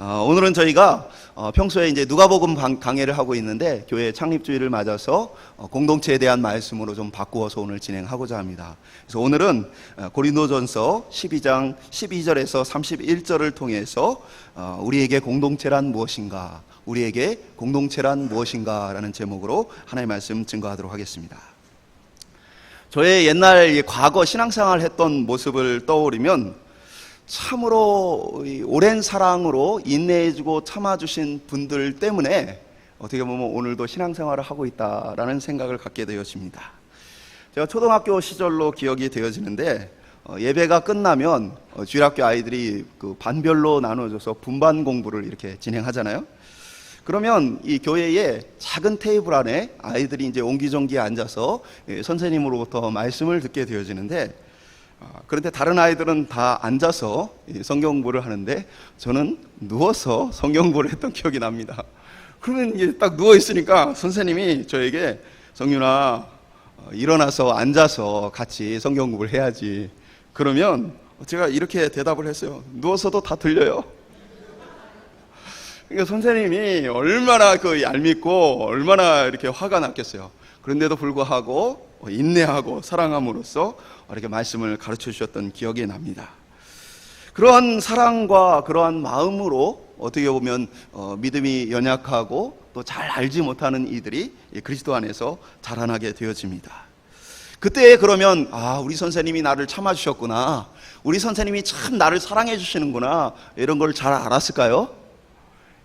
어, 오늘은 저희가 어, 평소에 이제 누가복음 방- 강해를 하고 있는데 교회 창립주의를 맞아서 어, 공동체에 대한 말씀으로 좀 바꾸어서 오늘 진행하고자 합니다. 그래서 오늘은 어, 고린도전서 12장 12절에서 31절을 통해서 어, 우리에게 공동체란 무엇인가, 우리에게 공동체란 무엇인가라는 제목으로 하나님의 말씀 증거하도록 하겠습니다. 저의 옛날 이 과거 신앙생활 했던 모습을 떠올리면 참으로 이 오랜 사랑으로 인내해주고 참아주신 분들 때문에 어떻게 보면 오늘도 신앙생활을 하고 있다라는 생각을 갖게 되었습니다. 제가 초등학교 시절로 기억이 되어지는데 어, 예배가 끝나면 어, 주일학교 아이들이 그 반별로 나눠져서 분반 공부를 이렇게 진행하잖아요. 그러면 이 교회에 작은 테이블 안에 아이들이 이제 옹기종기 앉아서 예, 선생님으로부터 말씀을 듣게 되어지는데 아, 그런데 다른 아이들은 다 앉아서 이 성경 공부를 하는데 저는 누워서 성경 공부를 했던 기억이 납니다. 그러면 이제 딱 누워 있으니까 선생님이 저에게 성윤아 어, 일어나서 앉아서 같이 성경 공부를 해야지. 그러면 제가 이렇게 대답을 했어요. 누워서도 다 들려요. 그러니까 선생님이 얼마나 그 얄밉고 얼마나 이렇게 화가 났겠어요. 그런데도 불구하고 인내하고 사랑함으로써 이렇게 말씀을 가르쳐 주셨던 기억이 납니다. 그러한 사랑과 그러한 마음으로 어떻게 보면 어, 믿음이 연약하고 또 잘 알지 못하는 이들이 이 그리스도 안에서 자라나게 되어집니다. 그때 그러면 아 우리 선생님이 나를 참아 주셨구나 우리 선생님이 참 나를 사랑해 주시는구나 이런 걸 잘 알았을까요?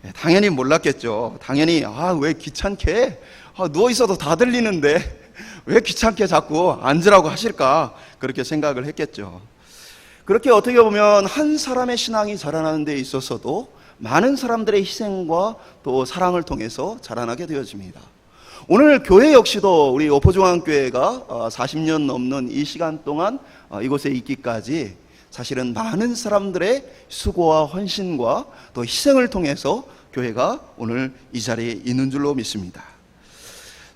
예, 당연히 몰랐겠죠. 당연히 아 왜 귀찮게 아, 누워 있어도 다 들리는데 왜 귀찮게 자꾸 앉으라고 하실까 그렇게 생각을 했겠죠. 그렇게 어떻게 보면 한 사람의 신앙이 자라나는 데 있어서도 많은 사람들의 희생과 또 사랑을 통해서 자라나게 되어집니다. 오늘 교회 역시도 우리 오포중앙교회가 40년 넘는 이 시간 동안 어, 이곳에 있기까지 사실은 많은 사람들의 수고와 헌신과 또 희생을 통해서 교회가 오늘 이 자리에 있는 줄로 믿습니다.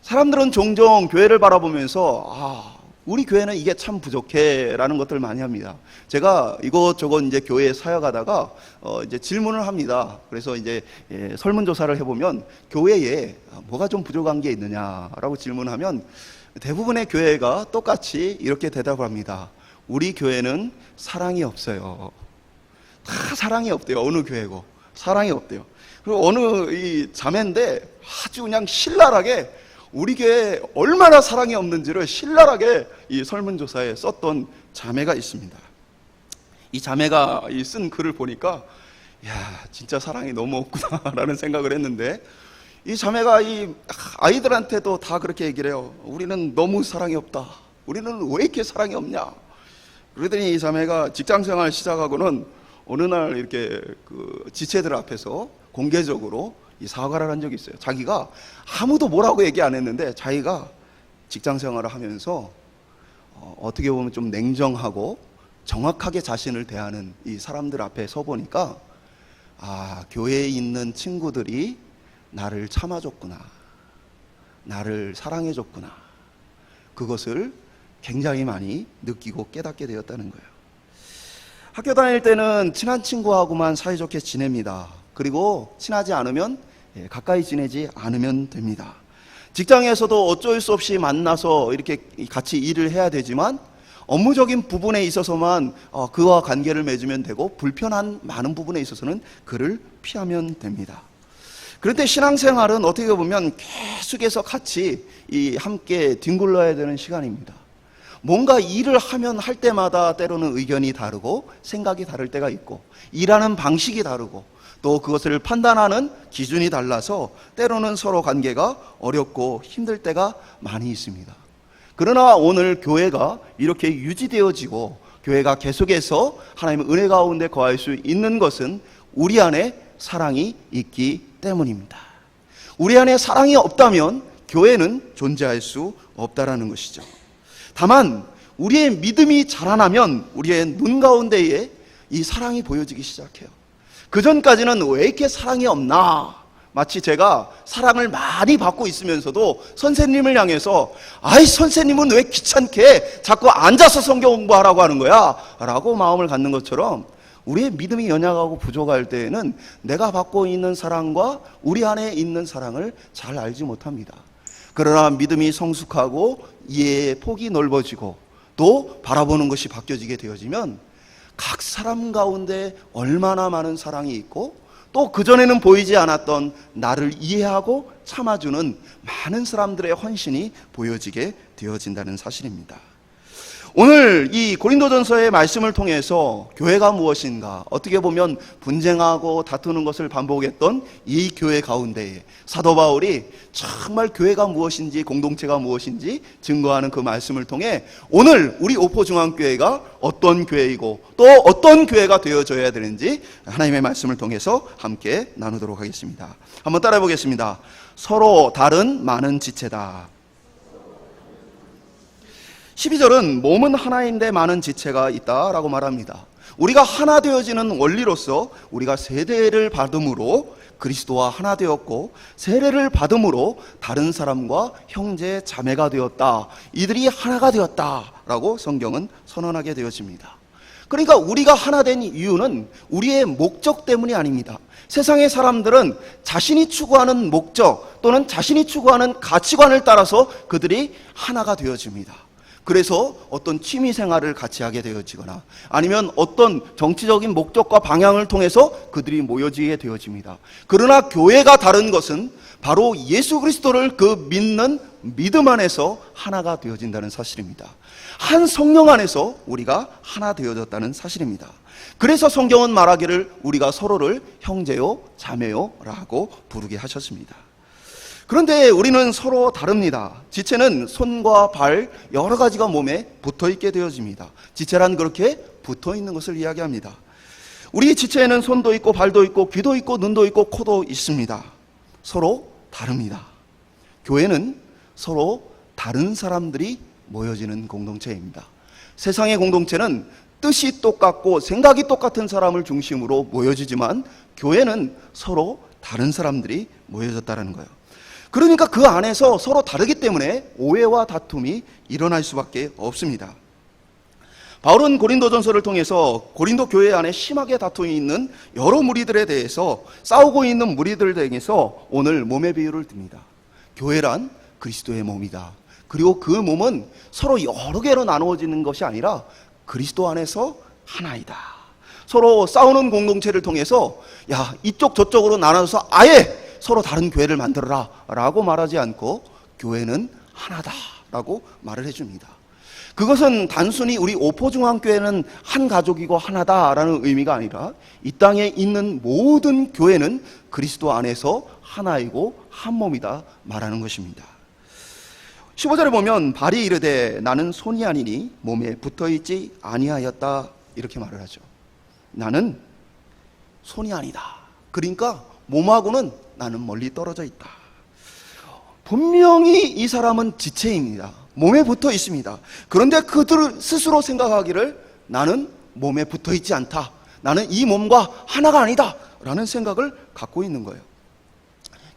사람들은 종종 교회를 바라보면서 아, 우리 교회는 이게 참 부족해라는 것들을 많이 합니다. 제가 이것저것 이제 교회에 사역하다가 어 이제 질문을 합니다. 그래서 이제 예, 설문조사를 해보면 교회에 뭐가 좀 부족한 게 있느냐라고 질문하면 대부분의 교회가 똑같이 이렇게 대답을 합니다. 우리 교회는 사랑이 없어요. 다 사랑이 없대요. 어느 교회고 사랑이 없대요. 그리고 어느 이 자매인데 아주 그냥 신랄하게 우리 교회에 얼마나 사랑이 없는지를 신랄하게 이 설문조사에 썼던 자매가 있습니다. 이 자매가 이 쓴 글을 보니까 야 진짜 사랑이 너무 없구나라는 생각을 했는데 이 자매가 이 아이들한테도 다 그렇게 얘기를 해요. 우리는 너무 사랑이 없다. 우리는 왜 이렇게 사랑이 없냐? 그러더니 이 자매가 직장 생활 시작하고는 어느 날 이렇게 그 지체들 앞에서 공개적으로 이 사과를 한 적이 있어요. 자기가 아무도 뭐라고 얘기 안 했는데 자기가 직장 생활을 하면서 어, 어떻게 보면 좀 냉정하고 정확하게 자신을 대하는 이 사람들 앞에 서 보니까 아, 교회에 있는 친구들이 나를 참아줬구나. 나를 사랑해줬구나. 그것을 굉장히 많이 느끼고 깨닫게 되었다는 거예요. 학교 다닐 때는 친한 친구하고만 사이좋게 지냅니다. 그리고 친하지 않으면 예, 가까이 지내지 않으면 됩니다. 직장에서도 어쩔 수 없이 만나서 이렇게 같이 일을 해야 되지만 업무적인 부분에 있어서만 어, 그와 관계를 맺으면 되고 불편한 많은 부분에 있어서는 그를 피하면 됩니다. 그런데 신앙생활은 어떻게 보면 계속해서 같이 이 함께 뒹굴러야 되는 시간입니다. 뭔가 일을 하면 할 때마다 때로는 의견이 다르고 생각이 다를 때가 있고 일하는 방식이 다르고 또 그것을 판단하는 기준이 달라서 때로는 서로 관계가 어렵고 힘들 때가 많이 있습니다. 그러나 오늘 교회가 이렇게 유지되어지고 교회가 계속해서 하나님의 은혜 가운데 거할 수 있는 것은 우리 안에 사랑이 있기 때문입니다. 우리 안에 사랑이 없다면 교회는 존재할 수 없다라는 것이죠. 다만 우리의 믿음이 자라나면 우리의 눈 가운데에 이 사랑이 보여지기 시작해요. 그 전까지는 왜 이렇게 사랑이 없나? 마치 제가 사랑을 많이 받고 있으면서도 선생님을 향해서 아이 선생님은 왜 귀찮게 자꾸 앉아서 성경 공부하라고 하는 거야? 라고 마음을 갖는 것처럼 우리의 믿음이 연약하고 부족할 때에는 내가 받고 있는 사랑과 우리 안에 있는 사랑을 잘 알지 못합니다. 그러나 믿음이 성숙하고 이해의 폭이 넓어지고 또 바라보는 것이 바뀌어지게 되어지면 각 사람 가운데 얼마나 많은 사랑이 있고 또 그전에는 보이지 않았던 나를 이해하고 참아주는 많은 사람들의 헌신이 보여지게 되어진다는 사실입니다. 오늘 이 고린도전서의 말씀을 통해서 교회가 무엇인가 어떻게 보면 분쟁하고 다투는 것을 반복했던 이 교회 가운데에 사도 바울이 정말 교회가 무엇인지 공동체가 무엇인지 증거하는 그 말씀을 통해 오늘 우리 오포중앙교회가 어떤 교회이고 또 어떤 교회가 되어져야 되는지 하나님의 말씀을 통해서 함께 나누도록 하겠습니다. 한번 따라해 보겠습니다. 서로 다른 많은 지체다. 12절은 몸은 하나인데 많은 지체가 있다라고 말합니다. 우리가 하나 되어지는 원리로서 우리가 세대를 받음으로 그리스도와 하나 되었고 세례를 받음으로 다른 사람과 형제 자매가 되었다. 이들이 하나가 되었다라고 성경은 선언하게 되어집니다. 그러니까 우리가 하나 된 이유는 우리의 목적 때문이 아닙니다. 세상의 사람들은 자신이 추구하는 목적 또는 자신이 추구하는 가치관을 따라서 그들이 하나가 되어집니다. 그래서 어떤 취미 생활을 같이 하게 되어지거나 아니면 어떤 정치적인 목적과 방향을 통해서 그들이 모여지게 되어집니다. 그러나 교회가 다른 것은 바로 예수 그리스도를 그 믿는 믿음 안에서 하나가 되어진다는 사실입니다. 한 성령 안에서 우리가 하나 되어졌다는 사실입니다. 그래서 성경은 말하기를 우리가 서로를 형제요, 자매요 라고 부르게 하셨습니다. 그런데 우리는 서로 다릅니다. 지체는 손과 발 여러 가지가 몸에 붙어 있게 되어집니다. 지체란 그렇게 붙어 있는 것을 이야기합니다. 우리 지체에는 손도 있고 발도 있고 귀도 있고 눈도 있고 코도 있습니다. 서로 다릅니다. 교회는 서로 다른 사람들이 모여지는 공동체입니다. 세상의 공동체는 뜻이 똑같고 생각이 똑같은 사람을 중심으로 모여지지만 교회는 서로 다른 사람들이 모여졌다는 거예요. 그러니까 그 안에서 서로 다르기 때문에 오해와 다툼이 일어날 수밖에 없습니다. 바울은 고린도전서를 통해서 고린도 교회 안에 심하게 다툼이 있는 여러 무리들에 대해서 싸우고 있는 무리들 등에서 오늘 몸의 비유를 듭니다. 교회란 그리스도의 몸이다. 그리고 그 몸은 서로 여러 개로 나누어지는 것이 아니라 그리스도 안에서 하나이다. 서로 싸우는 공동체를 통해서 야 이쪽 저쪽으로 나눠서 아예 서로 다른 교회를 만들어라 라고 말하지 않고 교회는 하나다 라고 말을 해줍니다. 그것은 단순히 우리 오포중앙교회는 한 가족이고 하나다라는 의미가 아니라 이 땅에 있는 모든 교회는 그리스도 안에서 하나이고 한 몸이다 말하는 것입니다. 15절에 보면 발이 이르되 나는 손이 아니니 몸에 붙어 있지 아니하였다 이렇게 말을 하죠. 나는 손이 아니다. 그러니까 몸하고는 나는 멀리 떨어져 있다. 분명히 이 사람은 지체입니다. 몸에 붙어 있습니다. 그런데 그들 스스로 생각하기를 나는 몸에 붙어 있지 않다. 나는 이 몸과 하나가 아니다. 라는 생각을 갖고 있는 거예요.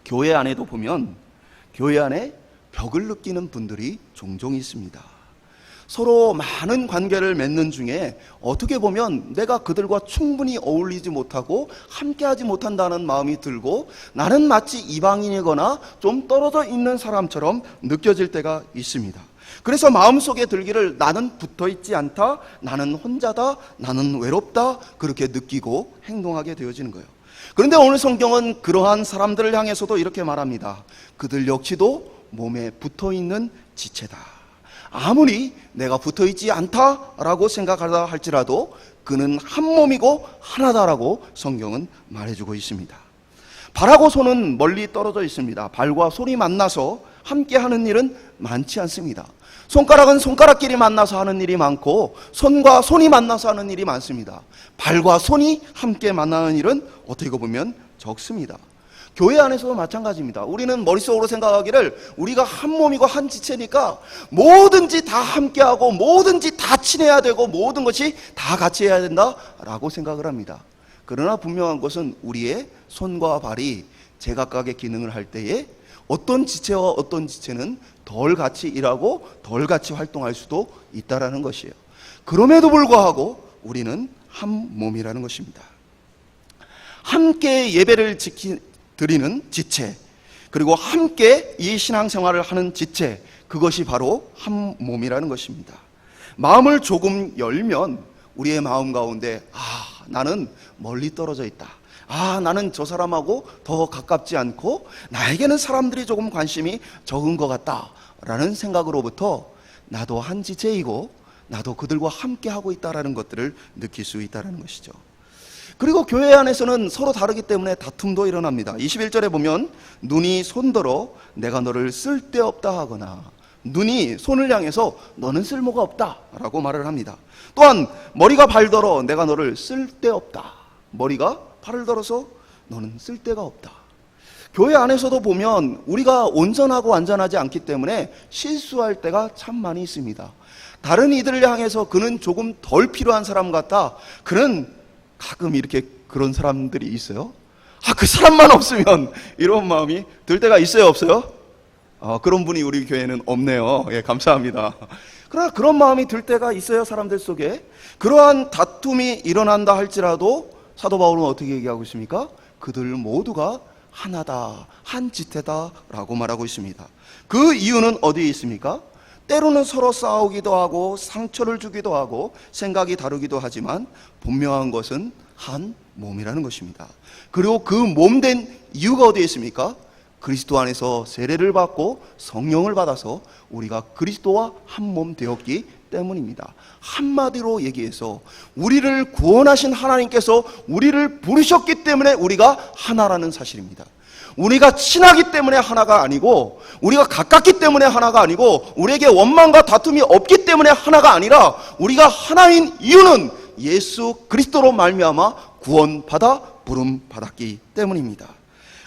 교회 안에도 보면 교회 안에 벽을 느끼는 분들이 종종 있습니다. 서로 많은 관계를 맺는 중에 어떻게 보면 내가 그들과 충분히 어울리지 못하고 함께하지 못한다는 마음이 들고 나는 마치 이방인이거나 좀 떨어져 있는 사람처럼 느껴질 때가 있습니다. 그래서 마음속에 들기를 나는 붙어 있지 않다, 나는 혼자다, 나는 외롭다, 그렇게 느끼고 행동하게 되어지는 거예요. 그런데 오늘 성경은 그러한 사람들을 향해서도 이렇게 말합니다. 그들 역시도 몸에 붙어 있는 지체다. 아무리 내가 붙어 있지 않다라고 생각하다 할지라도 그는 한 몸이고 하나다라고 성경은 말해주고 있습니다. 발하고 손은 멀리 떨어져 있습니다. 발과 손이 만나서 함께 하는 일은 많지 않습니다. 손가락은 손가락끼리 만나서 하는 일이 많고 손과 손이 만나서 하는 일이 많습니다. 발과 손이 함께 만나는 일은 어떻게 보면 적습니다. 교회 안에서도 마찬가지입니다. 우리는 머릿속으로 생각하기를 우리가 한 몸이고 한 지체니까 뭐든지 다 함께하고 뭐든지 다 친해야 되고 모든 것이 다 같이 해야 된다라고 생각을 합니다. 그러나 분명한 것은 우리의 손과 발이 제각각의 기능을 할 때에 어떤 지체와 어떤 지체는 덜 같이 일하고 덜 같이 활동할 수도 있다라는 것이에요. 그럼에도 불구하고 우리는 한 몸이라는 것입니다. 함께 예배를 지키, 드리는 지체, 그리고 함께 이 신앙생활을 하는 지체, 그것이 바로 한 몸이라는 것입니다. 마음을 조금 열면 우리의 마음 가운데, 아, 나는 멀리 떨어져 있다. 아, 나는 저 사람하고 더 가깝지 않고 나에게는 사람들이 조금 관심이 적은 것 같다. 라는 생각으로부터 나도 한 지체이고 나도 그들과 함께 하고 있다라는 것들을 느낄 수 있다라는 것이죠. 그리고 교회 안에서는 서로 다르기 때문에 다툼도 일어납니다. 21절에 보면 눈이 손들어 내가 너를 쓸데없다 하거나 눈이 손을 향해서 너는 쓸모가 없다 라고 말을 합니다. 또한 머리가 발더러 내가 너를 쓸데없다. 머리가 팔을 들어서 너는 쓸데가 없다. 교회 안에서도 보면 우리가 온전하고 완전하지 않기 때문에 실수할 때가 참 많이 있습니다. 다른 이들을 향해서 그는 조금 덜 필요한 사람 같다. 그는 가끔 이렇게 그런 사람들이 있어요. 아, 그 사람만 없으면 이런 마음이 들 때가 있어요, 없어요? 아, 그런 분이 우리 교회는 없네요. 예, 감사합니다. 그러나 그런 마음이 들 때가 있어요, 사람들 속에. 그러한 다툼이 일어난다 할지라도 사도 바울은 어떻게 얘기하고 있습니까? 그들 모두가 하나다, 한 지체다라고 말하고 있습니다. 그 이유는 어디에 있습니까? 때로는 서로 싸우기도 하고 상처를 주기도 하고 생각이 다르기도 하지만 분명한 것은 한 몸이라는 것입니다. 그리고 그 몸 된 이유가 어디에 있습니까? 그리스도 안에서 세례를 받고 성령을 받아서 우리가 그리스도와 한 몸 되었기 때문입니다. 한마디로 얘기해서 우리를 구원하신 하나님께서 우리를 부르셨기 때문에 우리가 하나라는 사실입니다. 우리가 친하기 때문에 하나가 아니고 우리가 가깝기 때문에 하나가 아니고 우리에게 원망과 다툼이 없기 때문에 하나가 아니라 우리가 하나인 이유는 예수 그리스도로 말미암아 구원받아 부름 받았기 때문입니다.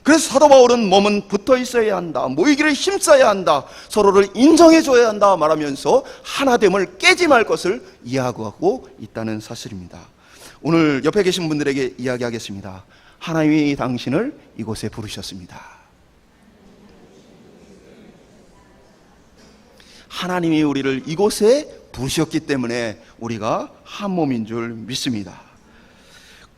그래서 사도 바울은 몸은 붙어 있어야 한다. 모이기를 힘써야 한다. 서로를 인정해 줘야 한다. 말하면서 하나됨을 깨지 말 것을 이야기하고 있다는 사실입니다. 오늘 옆에 계신 분들에게 이야기하겠습니다. 하나님이 당신을 이곳에 부르셨습니다. 하나님이 우리를 이곳에 부르셨기 때문에 우리가 한 몸인 줄 믿습니다.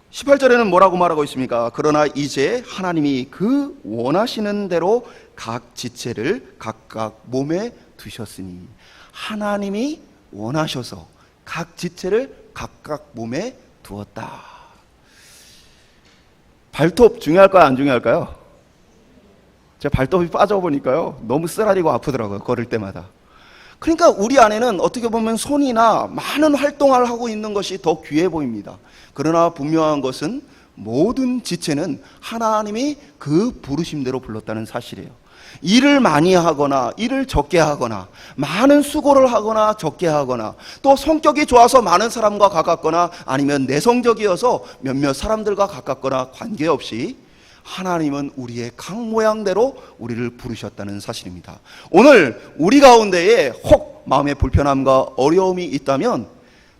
18절에는 뭐라고 말하고 있습니까? 그러나 이제 하나님이 그 원하시는 대로 각 지체를 각각 몸에 두셨으니 하나님이 원하셔서 각 지체를 각각 몸에 두었다. 발톱 중요할까요? 안 중요할까요? 제 발톱이 빠져보니까요. 너무 쓰라리고 아프더라고요. 걸을 때마다. 그러니까 우리 안에는 어떻게 보면 손이나 많은 활동을 하고 있는 것이 더 귀해 보입니다. 그러나 분명한 것은 모든 지체는 하나님이 그 부르심대로 불렀다는 사실이에요. 일을 많이 하거나 일을 적게 하거나 많은 수고를 하거나 적게 하거나 또 성격이 좋아서 많은 사람과 가깝거나 아니면 내성적이어서 몇몇 사람들과 가깝거나 관계없이 하나님은 우리의 각 모양대로 우리를 부르셨다는 사실입니다. 오늘 우리 가운데에 혹 마음의 불편함과 어려움이 있다면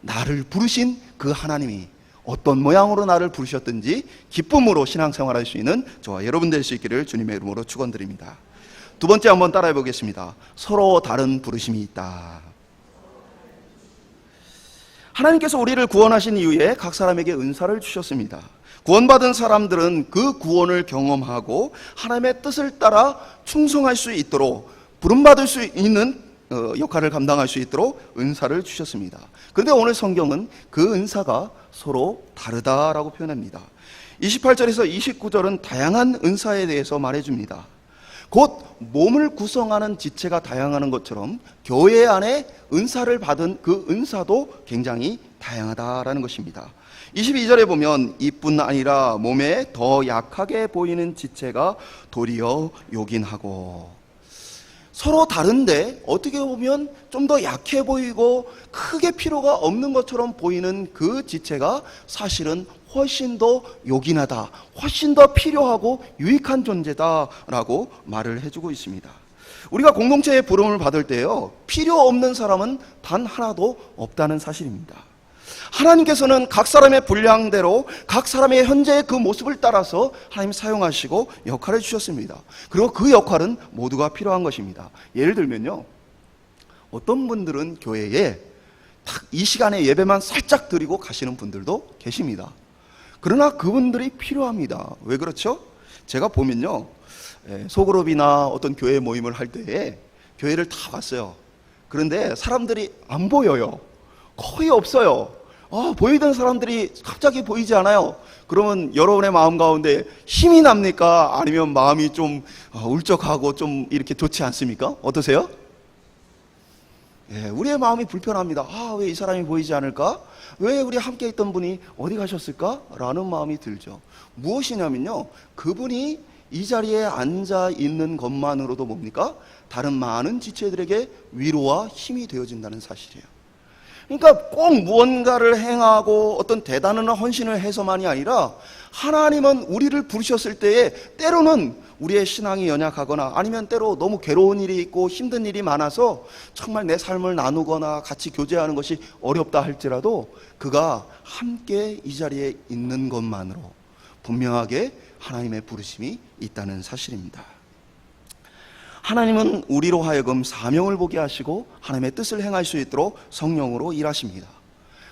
나를 부르신 그 하나님이 어떤 모양으로 나를 부르셨든지 기쁨으로 신앙생활할 수 있는 저와 여러분 될 수 있기를 주님의 이름으로 축원드립니다. 두 번째 한번 따라해 보겠습니다. 서로 다른 부르심이 있다. 하나님께서 우리를 구원하신 이후에 각 사람에게 은사를 주셨습니다. 구원받은 사람들은 그 구원을 경험하고 하나님의 뜻을 따라 충성할 수 있도록 부름받을 수 있는 어, 역할을 감당할 수 있도록 은사를 주셨습니다. 그런데 오늘 성경은 그 은사가 서로 다르다라고 표현합니다. 28절에서 29절은 다양한 은사에 대해서 말해줍니다. 곧 몸을 구성하는 지체가 다양하는 것처럼 교회 안에 은사를 받은 그 은사도 굉장히 다양하다라는 것입니다. 22절에 보면 이뿐 아니라 몸에 더 약하게 보이는 지체가 도리어 요긴하고 서로 다른데 어떻게 보면 좀 더 약해 보이고 크게 필요가 없는 것처럼 보이는 그 지체가 사실은 훨씬 더 요긴하다, 훨씬 더 필요하고 유익한 존재다라고 말을 해주고 있습니다. 우리가 공동체의 부름을 받을 때요, 필요 없는 사람은 단 하나도 없다는 사실입니다. 하나님께서는 각 사람의 분량대로 각 사람의 현재의 그 모습을 따라서 하나님 사용하시고 역할을 주셨습니다. 그리고 그 역할은 모두가 필요한 것입니다. 예를 들면요. 어떤 분들은 교회에 딱 이 시간에 예배만 살짝 드리고 가시는 분들도 계십니다. 그러나 그분들이 필요합니다. 왜 그렇죠? 제가 보면요. 예, 소그룹이나 어떤 교회 모임을 할 때에 교회를 다 왔어요. 그런데 사람들이 안 보여요. 거의 없어요. 아, 보이던 사람들이 갑자기 보이지 않아요. 그러면 여러분의 마음 가운데 힘이 납니까? 아니면 마음이 좀 어, 울적하고 좀 이렇게 좋지 않습니까? 어떠세요? 예, 우리의 마음이 불편합니다. 아, 왜 이 사람이 보이지 않을까? 왜 우리 함께 있던 분이 어디 가셨을까? 라는 마음이 들죠. 무엇이냐면요. 그분이 이 자리에 앉아 있는 것만으로도 뭡니까? 다른 많은 지체들에게 위로와 힘이 되어진다는 사실이에요. 그러니까 꼭 무언가를 행하고 어떤 대단한 헌신을 해서만이 아니라 하나님은 우리를 부르셨을 때에 때로는 우리의 신앙이 연약하거나 아니면 때로 너무 괴로운 일이 있고 힘든 일이 많아서 정말 내 삶을 나누거나 같이 교제하는 것이 어렵다 할지라도 그가 함께 이 자리에 있는 것만으로 분명하게 하나님의 부르심이 있다는 사실입니다. 하나님은 우리로 하여금 사명을 보게 하시고 하나님의 뜻을 행할 수 있도록 성령으로 일하십니다.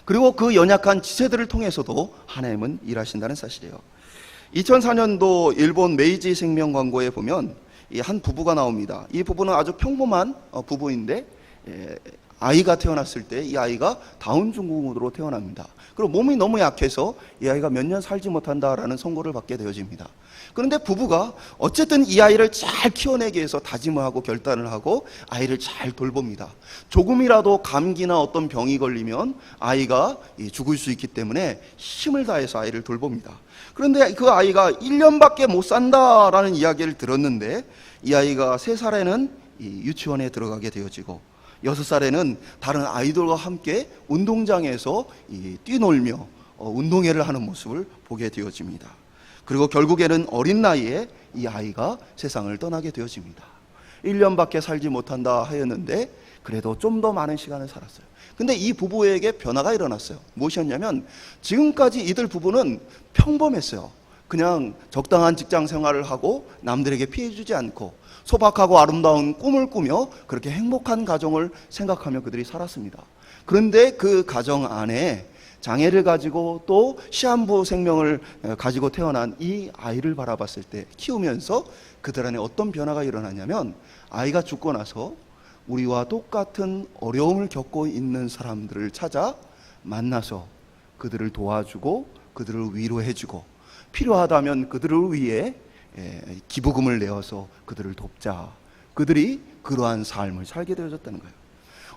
그리고 그 연약한 지체들을 통해서도 하나님은 일하신다는 사실이에요. 2004년도 일본 메이지 생명 광고에 보면 이한 부부가 나옵니다. 이 부부는 아주 평범한 어, 부부인데 예, 아이가 태어났을 때 이 아이가 다운 증후군으로 태어납니다. 그리고 몸이 너무 약해서 이 아이가 몇 년 살지 못한다라는 선고를 받게 되어집니다. 그런데 부부가 어쨌든 이 아이를 잘 키워내기 위해서 다짐을 하고 결단을 하고 아이를 잘 돌봅니다. 조금이라도 감기나 어떤 병이 걸리면 아이가 이 죽을 수 있기 때문에 힘을 다해서 아이를 돌봅니다. 그런데 그 아이가 1년밖에 못 산다라는 이야기를 들었는데 이 아이가 3살에는 이 유치원에 들어가게 되어지고 여섯 살에는 다른 아이들과 함께 운동장에서 이 뛰놀며 어, 운동회를 하는 모습을 보게 되어집니다. 그리고 결국에는 어린 나이에 이 아이가 세상을 떠나게 되어집니다. 1년밖에 살지 못한다 하였는데 그래도 좀 더 많은 시간을 살았어요. 근데 이 부부에게 변화가 일어났어요. 무엇이었냐면 지금까지 이들 부부는 평범했어요. 그냥 적당한 직장 생활을 하고 남들에게 피해 주지 않고 소박하고 아름다운 꿈을 꾸며 그렇게 행복한 가정을 생각하며 그들이 살았습니다. 그런데 그 가정 안에 장애를 가지고 또 시한부 생명을 가지고 태어난 이 아이를 바라봤을 때 키우면서 그들 안에 어떤 변화가 일어나냐면 아이가 죽고 나서 우리와 똑같은 어려움을 겪고 있는 사람들을 찾아 만나서 그들을 도와주고 그들을 위로해주고 필요하다면 그들을 위해 예, 기부금을 내어서 그들을 돕자. 그들이 그러한 삶을 살게 되어졌다는 거예요.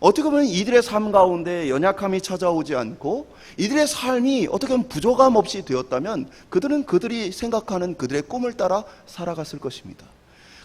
어떻게 보면 이들의 삶 가운데 연약함이 찾아오지 않고 이들의 삶이 어떻게 보면 부족함 없이 되었다면 그들은 그들이 생각하는 그들의 꿈을 따라 살아갔을 것입니다.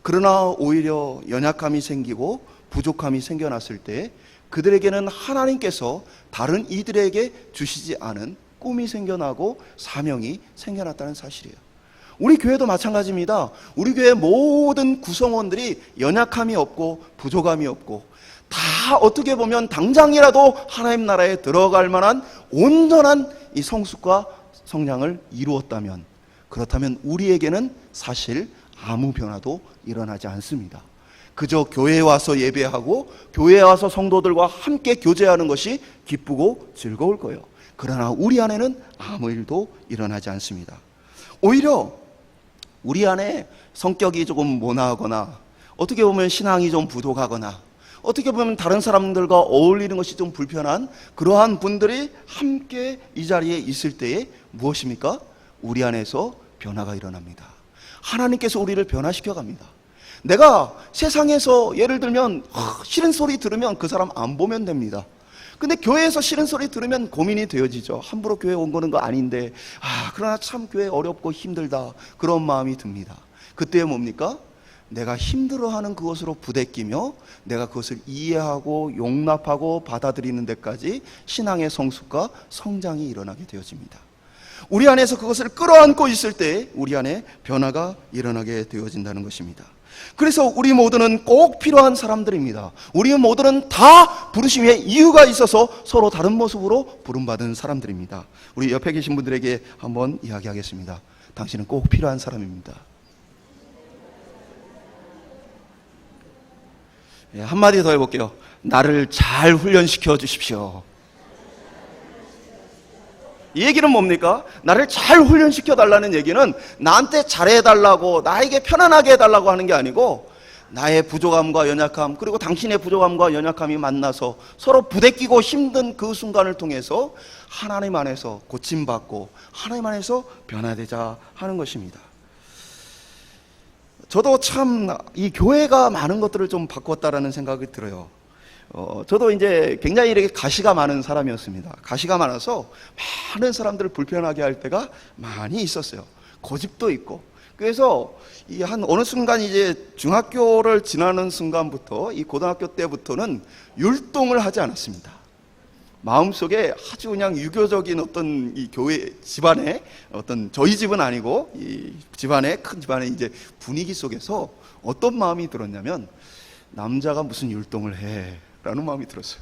그러나 오히려 연약함이 생기고 부족함이 생겨났을 때 그들에게는 하나님께서 다른 이들에게 주시지 않은 꿈이 생겨나고 사명이 생겨났다는 사실이에요. 우리 교회도 마찬가지입니다. 우리 교회 모든 구성원들이 연약함이 없고 부족함이 없고 다 어떻게 보면 당장이라도 하나님 나라에 들어갈 만한 온전한 이 성숙과 성장을 이루었다면 그렇다면 우리에게는 사실 아무 변화도 일어나지 않습니다. 그저 교회에 와서 예배하고 교회에 와서 성도들과 함께 교제하는 것이 기쁘고 즐거울 거예요. 그러나 우리 안에는 아무 일도 일어나지 않습니다. 오히려 우리 안에 성격이 조금 모나거나 어떻게 보면 신앙이 좀 부족하거나 어떻게 보면 다른 사람들과 어울리는 것이 좀 불편한 그러한 분들이 함께 이 자리에 있을 때에 무엇입니까? 우리 안에서 변화가 일어납니다. 하나님께서 우리를 변화시켜 갑니다. 내가 세상에서 예를 들면 싫은 소리 들으면 그 사람 안 보면 됩니다. 근데 교회에서 싫은 소리 들으면 고민이 되어지죠. 함부로 교회 온 거는 거 아닌데, 아, 그러나 참 교회 어렵고 힘들다. 그런 마음이 듭니다. 그때 뭡니까? 내가 힘들어하는 그것으로 부대끼며 내가 그것을 이해하고 용납하고 받아들이는 데까지 신앙의 성숙과 성장이 일어나게 되어집니다. 우리 안에서 그것을 끌어안고 있을 때 우리 안에 변화가 일어나게 되어진다는 것입니다. 그래서 우리 모두는 꼭 필요한 사람들입니다. 우리 모두는 다 부르심에 이유가 있어서 서로 다른 모습으로 부름받은 사람들입니다. 우리 옆에 계신 분들에게 한번 이야기하겠습니다. 당신은 꼭 필요한 사람입니다. 예, 한마디 더 해볼게요. 나를 잘 훈련시켜 주십시오. 이 얘기는 뭡니까? 나를 잘 훈련시켜 달라는 얘기는 나한테 잘해 달라고 나에게 편안하게 해 달라고 하는 게 아니고 나의 부족함과 연약함 그리고 당신의 부족함과 연약함이 만나서 서로 부대끼고 힘든 그 순간을 통해서 하나님 안에서 고침받고 하나님 안에서 변화되자 하는 것입니다. 저도 참 이 교회가 많은 것들을 좀 바꿨다라는 생각이 들어요. 어, 저도 이제 굉장히 이렇게 가시가 많은 사람이었습니다. 가시가 많아서 많은 사람들을 불편하게 할 때가 많이 있었어요. 고집도 있고. 그래서 이 한 어느 순간 이제 중학교를 지나는 순간부터 이 고등학교 때부터는 율동을 하지 않았습니다. 마음속에 아주 그냥 유교적인 어떤 이 교회 집안의 어떤 저희 집은 아니고 이 집안의 큰 집안의 이제 분위기 속에서 어떤 마음이 들었냐면 남자가 무슨 율동을 해 라는 마음이 들었어요.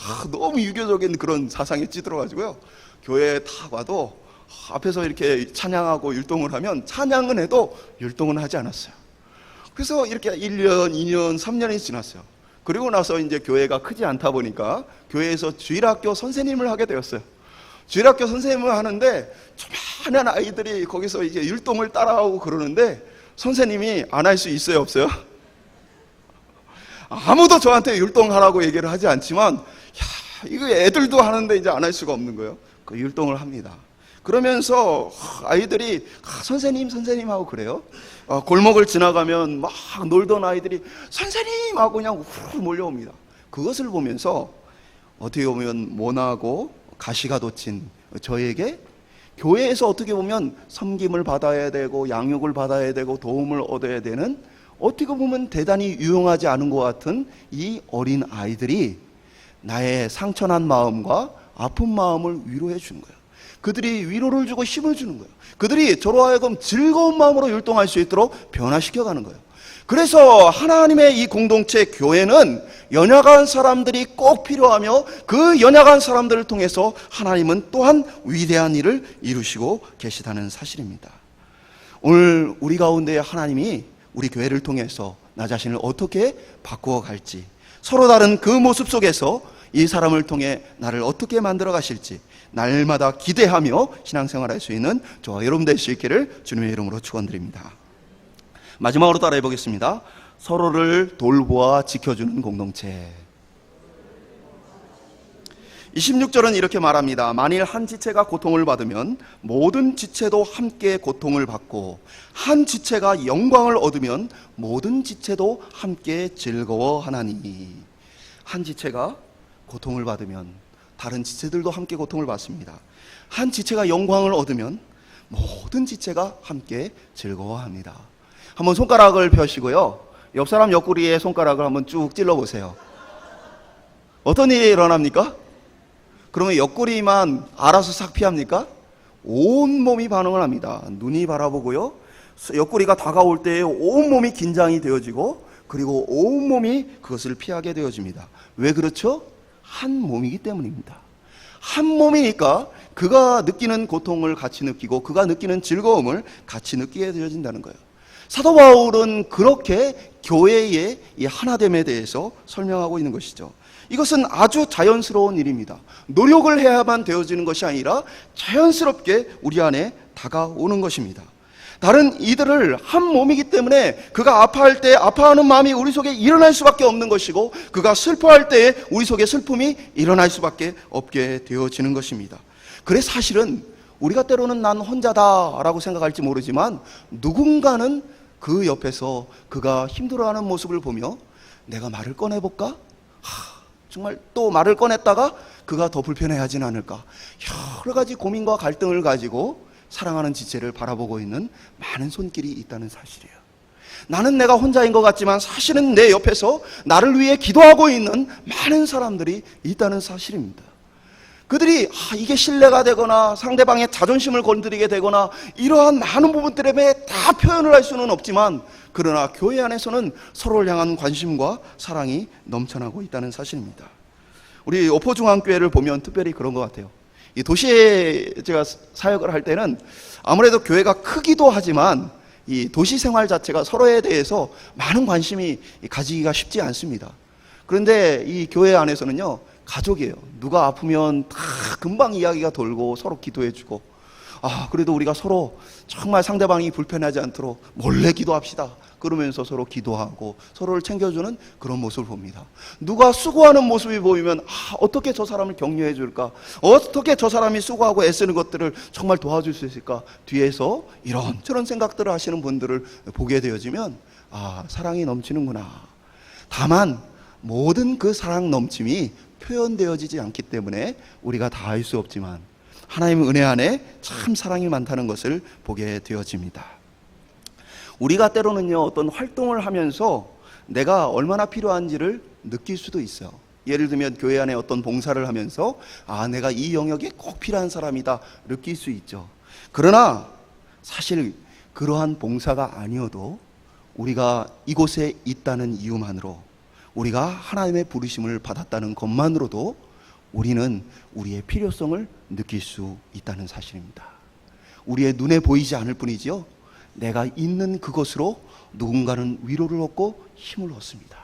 아, 너무 유교적인 그런 사상에 찌들어가지고요. 교회에 다 와도 앞에서 이렇게 찬양하고 율동을 하면 찬양은 해도 율동은 하지 않았어요. 그래서 이렇게 1년, 2년, 3년이 지났어요. 그리고 나서 이제 교회가 크지 않다 보니까 교회에서 주일학교 선생님을 하게 되었어요. 주일학교 선생님을 하는데 조만한 아이들이 거기서 이제 율동을 따라하고 그러는데 선생님이 안 할 수 있어요, 없어요? 아무도 저한테 율동하라고 얘기를 하지 않지만, 야, 이거 애들도 하는데 이제 안 할 수가 없는 거예요. 그 율동을 합니다. 그러면서 아이들이 아, 선생님, 선생님 하고 그래요. 어, 골목을 지나가면 막 놀던 아이들이 선생님 하고 그냥 후 몰려옵니다. 그것을 보면서 어떻게 보면 모나고 가시가 돋친 저에게 교회에서 어떻게 보면 섬김을 받아야 되고 양육을 받아야 되고 도움을 얻어야 되는 어떻게 보면 대단히 유용하지 않은 것 같은 이 어린 아이들이 나의 상처난 마음과 아픈 마음을 위로해 주는 거예요. 그들이 위로를 주고 힘을 주는 거예요. 그들이 저로 하여금 즐거운 마음으로 율동할 수 있도록 변화시켜 가는 거예요. 그래서 하나님의 이 공동체 교회는 연약한 사람들이 꼭 필요하며 그 연약한 사람들을 통해서 하나님은 또한 위대한 일을 이루시고 계시다는 사실입니다. 오늘 우리 가운데 하나님이 우리 교회를 통해서 나 자신을 어떻게 바꾸어 갈지 서로 다른 그 모습 속에서 이 사람을 통해 나를 어떻게 만들어 가실지 날마다 기대하며 신앙생활 할 수 있는 저와 여러분 될 수 있기를 주님의 이름으로 축원드립니다. 마지막으로 따라해 보겠습니다. 서로를 돌보아 지켜주는 공동체. 26절은 이렇게 말합니다. 만일 한 지체가 고통을 받으면 모든 지체도 함께 고통을 받고 한 지체가 영광을 얻으면 모든 지체도 함께 즐거워하나니 한 지체가 고통을 받으면 다른 지체들도 함께 고통을 받습니다. 한 지체가 영광을 얻으면 모든 지체가 함께 즐거워합니다. 한번 손가락을 펴시고요. 옆 사람 옆구리에 손가락을 한번 쭉 찔러 보세요. 어떤 일이 일어납니까? 그러면 옆구리만 알아서 싹 피합니까? 온 몸이 반응을 합니다. 눈이 바라보고요. 옆구리가 다가올 때에 온 몸이 긴장이 되어지고 그리고 온 몸이 그것을 피하게 되어집니다. 왜 그렇죠? 한 몸이기 때문입니다. 한 몸이니까 그가 느끼는 고통을 같이 느끼고 그가 느끼는 즐거움을 같이 느끼게 되어진다는 거예요. 사도 바울은 그렇게 교회의 이 하나됨에 대해서 설명하고 있는 것이죠. 이것은 아주 자연스러운 일입니다. 노력을 해야만 되어지는 것이 아니라 자연스럽게 우리 안에 다가오는 것입니다. 다른 이들을 한 몸이기 때문에 그가 아파할 때 아파하는 마음이 우리 속에 일어날 수밖에 없는 것이고 그가 슬퍼할 때에 우리 속에 슬픔이 일어날 수밖에 없게 되어지는 것입니다. 그래 사실은 우리가 때로는 난 혼자다라고 생각할지 모르지만 누군가는 그 옆에서 그가 힘들어하는 모습을 보며 내가 말을 꺼내볼까? 하, 정말 또 말을 꺼냈다가 그가 더 불편해하진 않을까? 여러 가지 고민과 갈등을 가지고 사랑하는 지체를 바라보고 있는 많은 손길이 있다는 사실이에요. 나는 내가 혼자인 것 같지만 사실은 내 옆에서 나를 위해 기도하고 있는 많은 사람들이 있다는 사실입니다. 그들이 아, 이게 신뢰가 되거나 상대방의 자존심을 건드리게 되거나 이러한 많은 부분 때문에 다 표현을 할 수는 없지만 그러나 교회 안에서는 서로를 향한 관심과 사랑이 넘쳐나고 있다는 사실입니다. 우리 오포중앙교회를 보면 특별히 그런 것 같아요. 이 도시에 제가 사역을 할 때는 아무래도 교회가 크기도 하지만 이 도시 생활 자체가 서로에 대해서 많은 관심이 가지기가 쉽지 않습니다. 그런데 이 교회 안에서는요, 가족이에요. 누가 아프면 다 금방 이야기가 돌고 서로 기도해주고 아 그래도 우리가 서로 정말 상대방이 불편하지 않도록 몰래 기도합시다. 그러면서 서로 기도하고 서로를 챙겨주는 그런 모습을 봅니다. 누가 수고하는 모습이 보이면 아, 어떻게 저 사람을 격려해 줄까? 어떻게 저 사람이 수고하고 애쓰는 것들을 정말 도와줄 수 있을까? 뒤에서 이런 저런 생각들을 하시는 분들을 보게 되어지면 아 사랑이 넘치는구나. 다만 모든 그 사랑 넘침이 표현되어지지 않기 때문에 우리가 다 알 수 없지만 하나님의 은혜 안에 참 사랑이 많다는 것을 보게 되어집니다. 우리가 때로는요 어떤 활동을 하면서 내가 얼마나 필요한지를 느낄 수도 있어요. 예를 들면 교회 안에 어떤 봉사를 하면서 아 내가 이 영역에 꼭 필요한 사람이다 느낄 수 있죠. 그러나 사실 그러한 봉사가 아니어도 우리가 이곳에 있다는 이유만으로 우리가 하나님의 부르심을 받았다는 것만으로도 우리는 우리의 필요성을 느낄 수 있다는 사실입니다. 우리의 눈에 보이지 않을 뿐이지요. 내가 있는 그것으로 누군가는 위로를 얻고 힘을 얻습니다.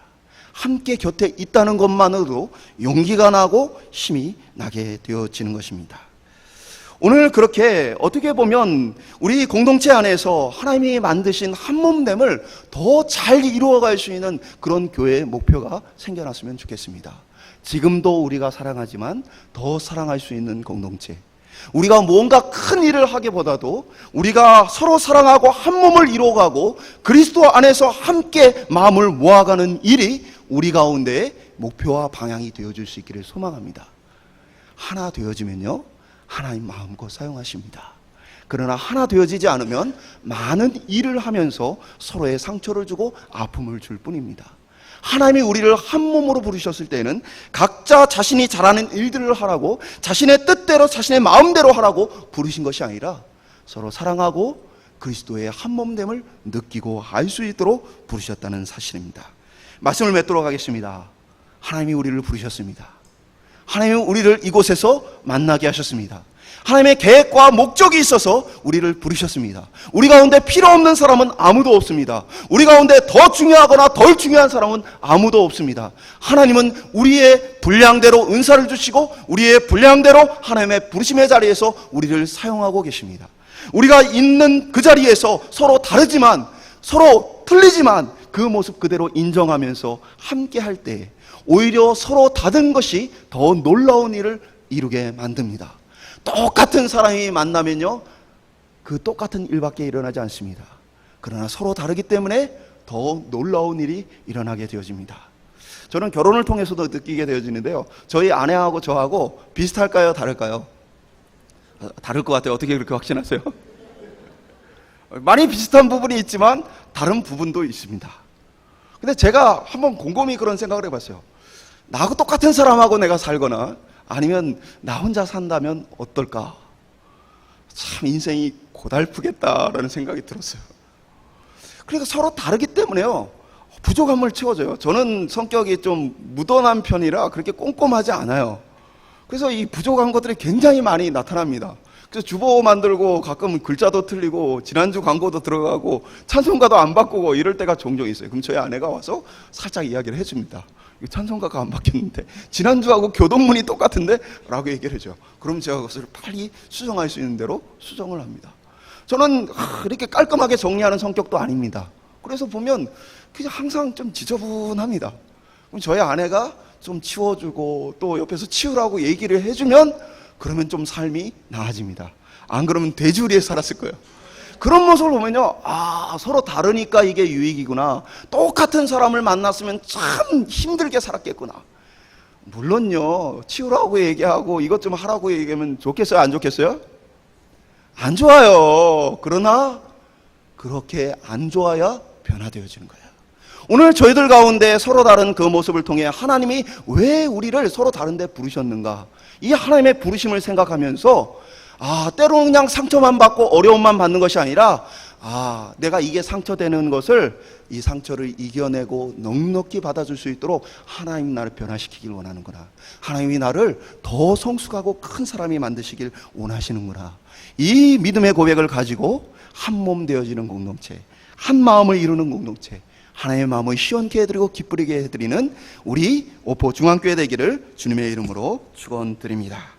함께 곁에 있다는 것만으로도 용기가 나고 힘이 나게 되어지는 것입니다. 오늘 그렇게 어떻게 보면 우리 공동체 안에서 하나님이 만드신 한 몸됨을 더 잘 이루어갈 수 있는 그런 교회의 목표가 생겨났으면 좋겠습니다. 지금도 우리가 사랑하지만 더 사랑할 수 있는 공동체. 우리가 뭔가 큰 일을 하기보다도 우리가 서로 사랑하고 한 몸을 이루어가고 그리스도 안에서 함께 마음을 모아가는 일이 우리 가운데 목표와 방향이 되어줄 수 있기를 소망합니다. 하나 되어지면요. 하나님 마음껏 사용하십니다. 그러나 하나 되어지지 않으면 많은 일을 하면서 서로의 상처를 주고 아픔을 줄 뿐입니다. 하나님이 우리를 한 몸으로 부르셨을 때는 각자 자신이 잘하는 일들을 하라고 자신의 뜻대로 자신의 마음대로 하라고 부르신 것이 아니라 서로 사랑하고 그리스도의 한 몸됨을 느끼고 알 수 있도록 부르셨다는 사실입니다. 말씀을 맺도록 하겠습니다. 하나님이 우리를 부르셨습니다. 하나님은 우리를 이곳에서 만나게 하셨습니다. 하나님의 계획과 목적이 있어서 우리를 부르셨습니다. 우리 가운데 필요 없는 사람은 아무도 없습니다. 우리 가운데 더 중요하거나 덜 중요한 사람은 아무도 없습니다. 하나님은 우리의 분량대로 은사를 주시고 우리의 분량대로 하나님의 부르심의 자리에서 우리를 사용하고 계십니다. 우리가 있는 그 자리에서 서로 다르지만 서로 틀리지만 그 모습 그대로 인정하면서 함께 할 때 오히려 서로 다른 것이 더 놀라운 일을 이루게 만듭니다. 똑같은 사람이 만나면요, 그 똑같은 일밖에 일어나지 않습니다. 그러나 서로 다르기 때문에 더 놀라운 일이 일어나게 되어집니다. 저는 결혼을 통해서도 느끼게 되어지는데요. 저희 아내하고 저하고 비슷할까요? 다를까요? 아, 다를 것 같아요. 어떻게 그렇게 확신하세요? 많이 비슷한 부분이 있지만 다른 부분도 있습니다. 근데 제가 한번 곰곰이 그런 생각을 해봤어요. 나하고 똑같은 사람하고 내가 살거나 아니면 나 혼자 산다면 어떨까? 참 인생이 고달프겠다라는 생각이 들었어요. 그러니까 서로 다르기 때문에요. 부족함을 채워줘요. 저는 성격이 좀 무던한 편이라 그렇게 꼼꼼하지 않아요. 그래서 이 부족한 것들이 굉장히 많이 나타납니다. 그래서 주보 만들고 가끔 글자도 틀리고 지난주 광고도 들어가고 찬송가도 안 바꾸고 이럴 때가 종종 있어요. 그럼 저희 아내가 와서 살짝 이야기를 해줍니다. 찬송가가 안 바뀌었는데 지난주하고 교동문이 똑같은데? 라고 얘기를 해줘요. 그럼 제가 그것을 빨리 수정할 수 있는 대로 수정을 합니다. 저는 이렇게 깔끔하게 정리하는 성격도 아닙니다. 그래서 보면 그냥 항상 좀 지저분합니다. 그럼 저희 아내가 좀 치워주고 또 옆에서 치우라고 얘기를 해주면 그러면 좀 삶이 나아집니다. 안 그러면 돼지우리에 살았을 거예요. 그런 모습을 보면요, 아, 서로 다르니까 이게 유익이구나. 똑같은 사람을 만났으면 참 힘들게 살았겠구나. 물론요, 치우라고 얘기하고 이것 좀 하라고 얘기하면 좋겠어요? 안 좋겠어요? 안 좋아요. 그러나 그렇게 안 좋아야 변화되어지는 거예요. 오늘 저희들 가운데 서로 다른 그 모습을 통해 하나님이 왜 우리를 서로 다른데 부르셨는가? 이 하나님의 부르심을 생각하면서 아, 때로는 그냥 상처만 받고 어려움만 받는 것이 아니라 아, 내가 이게 상처되는 것을 이 상처를 이겨내고 넉넉히 받아줄 수 있도록 하나님 나를 변화시키길 원하는구나. 하나님이 나를 더 성숙하고 큰 사람이 만드시길 원하시는구나. 이 믿음의 고백을 가지고 한 몸 되어지는 공동체, 한 마음을 이루는 공동체, 하나님의 마음을 시원케 해드리고 기쁘게 해드리는 우리 오포 중앙교회 되기를 주님의 이름으로 축원드립니다.